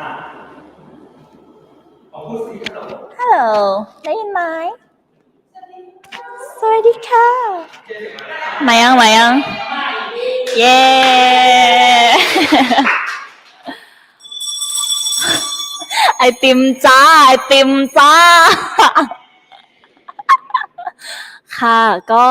อะเอาพูดสิฮัลโหลฮัลโหล ได้ยินไหมสวัสดีค่ะ มายังมายัง เย้ ไอติมจ้า ไอติมจ้า ค่ะ ก็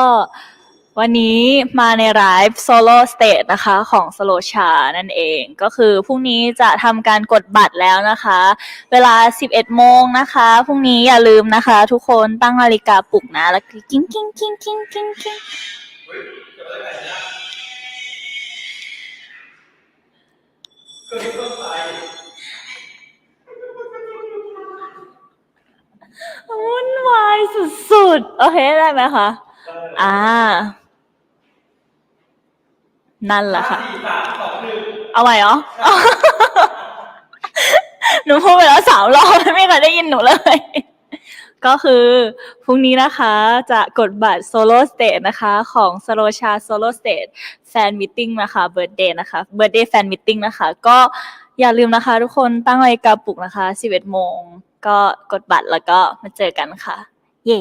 วันนี้มาในไลฟ์โซโล่สเตจนะคะของสโลชานั่นเองก็คือพรุ่งนี้จะทำการกดบัตรแล้วนะคะ เวลา 11 โมงนะคะพรุ่งนี้อย่าลืมนะคะ ทุกคนตั้งนาฬิกาปลุกนะแล้วกิ้งกิ้งกิ้งกิ้งกิ้งกิ้งวุ่นวายสุดๆ โอเค ได้ไหมคะ อ่า นั่นแหละค่ะ สี่สามสองหนึ่งเอาใหม่เหรอ หนูพูดไปแล้วสามรอบไม่มีใครได้ยินหนูเลย ก็คือพรุ่งนี้นะคะจะกดบัตรโซโล่สเตจนะคะของสโลชาโซโล่สเตจแฟนมิทติ้งนะคะเบิร์ดเดย์นะคะเบิร์ดเดย์แฟนมิทติ้งนะคะ ก็อย่าลืมนะคะทุกคนตั้งนาฬิกาปลุกนะคะ11โมง ก็กดบัตรแล้วก็มาเจอกันค่ะ เย่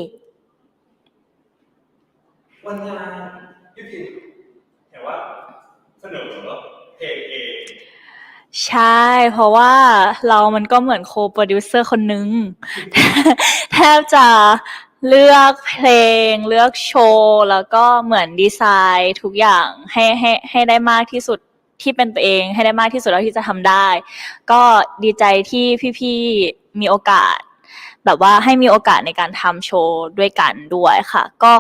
วันงานพี่พิมเห็นว่า เสนอเพลงเองใช่ เพราะว่าเรามันก็เหมือนโคโปรดิวเซอร์คนนึง แทบจะเลือกเพลง เลือกโชว์ แล้วก็เหมือนดีไซน์ทุกอย่างให้ให้ให้ได้มากที่สุดที่เป็นตัวเองให้ได้มากที่สุดเท่าที่จะทำได้ ก็ดีใจที่พี่ๆมีโอกาส แบบว่าให้มีโอกาสในการทำโชว์ด้วยกันด้วยค่ะ ก็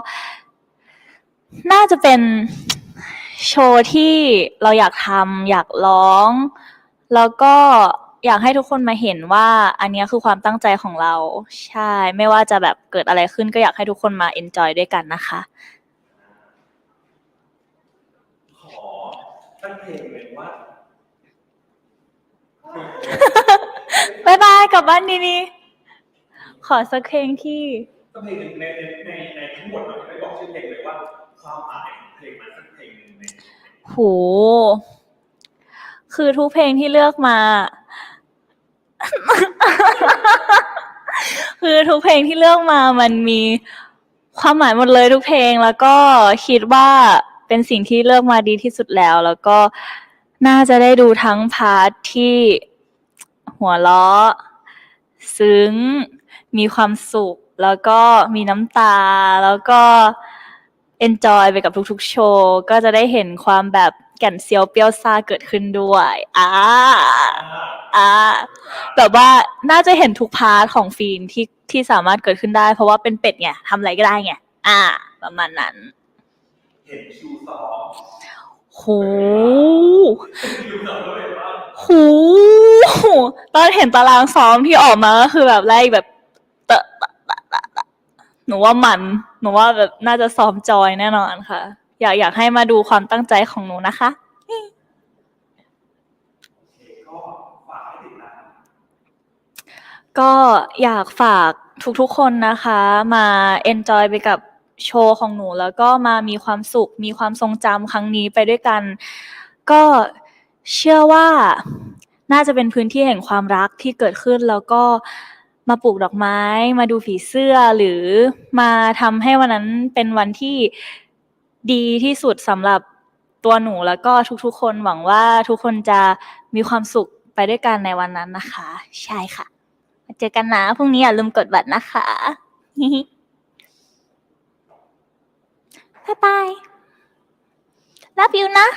น่าจะเป็น โชว์ที่เราอยากทำอยากร้อง แล้วก็อยากให้ทุกคนมาเห็นว่า อันเนี้ยคือความตั้งใจของเรา ใช่ ไม่ว่าจะแบบเกิดอะไรขึ้นก็อยากให้ทุกคนมาเอนจอยด้วยกันนะคะ ขอตั้งเพลงเลยว่าบายบายกลับบ้านดีๆ ขอสักเพลงที่ตั้งเพลงในในในในทั้งหมดเราไม่บอกชื่อเพลงเลยว่าความหมายของเพลงมันสักเพลงหนึ่งใน โห คือทุกเพลงที่เลือกมา คือทุกเพลงที่เลือกมามันมีความหมายหมดเลยทุกเพลงแล้วก็คิดว่าเป็นสิ่งที่เลือกมาดีที่สุดแล้ว แล้วก็น่าจะได้ดูทั้งพาร์ทที่หัวเราะซึ้ง มีความสุข แล้วก็มีน้ำตาแล้วก็ enjoy ไปกับทุกๆ โชว์ ก็จะได้เห็นความแบบแก่นเซียวเปรี้ยวซ่าเกิดขึ้นด้วยอ่าอ่าอ่าแบบว่าน่าจะเห็นทุกพาร์ทของฟีนที่ที่สามารถเกิดขึ้นได้ เพราะว่าเป็นเป็ดไงทำอะไรก็ได้ไงอ่า ประมาณนั้นเห็นคิวสองโหคิวสองก็เลยว่าโหตอนเห็นตารางซ้อมที่ออกมาก็คือแบบไล่แบบเตะตะตะตะตะ หนูว่ามันหนูว่าแบบน่าจะซ้อมจอยแน่นอนค่ะ อยากอยากให้มาดูความตั้งใจของหนูนะคะ ก็ฝากให้ติดตาก็อยากฝากทุกๆคนนะคะ มา enjoy ไปกับโชว์ของหนู แล้วก็มามีความสุข มีความทรงจำครั้งนี้ไปด้วยกัน ก็เชื่อว่าน่าจะเป็นพื้นที่แห่งความรักที่เกิดขึ้นแล้วก็ มาปลูกดอกไม้ มาดูผีเสื้อหรือมาทำให้วันนั้นเป็นวันที่ดีที่สุดสำหรับตัวหนูแล้วก็ทุกๆ คนหวังว่าทุกคนจะมีความสุขไปด้วยกันในวันนั้นนะคะ ใช่ค่ะมาเจอกันนะพรุ่งนี้อย่าลืมกดบัตรนะคะบ๊ายบาย love you นะ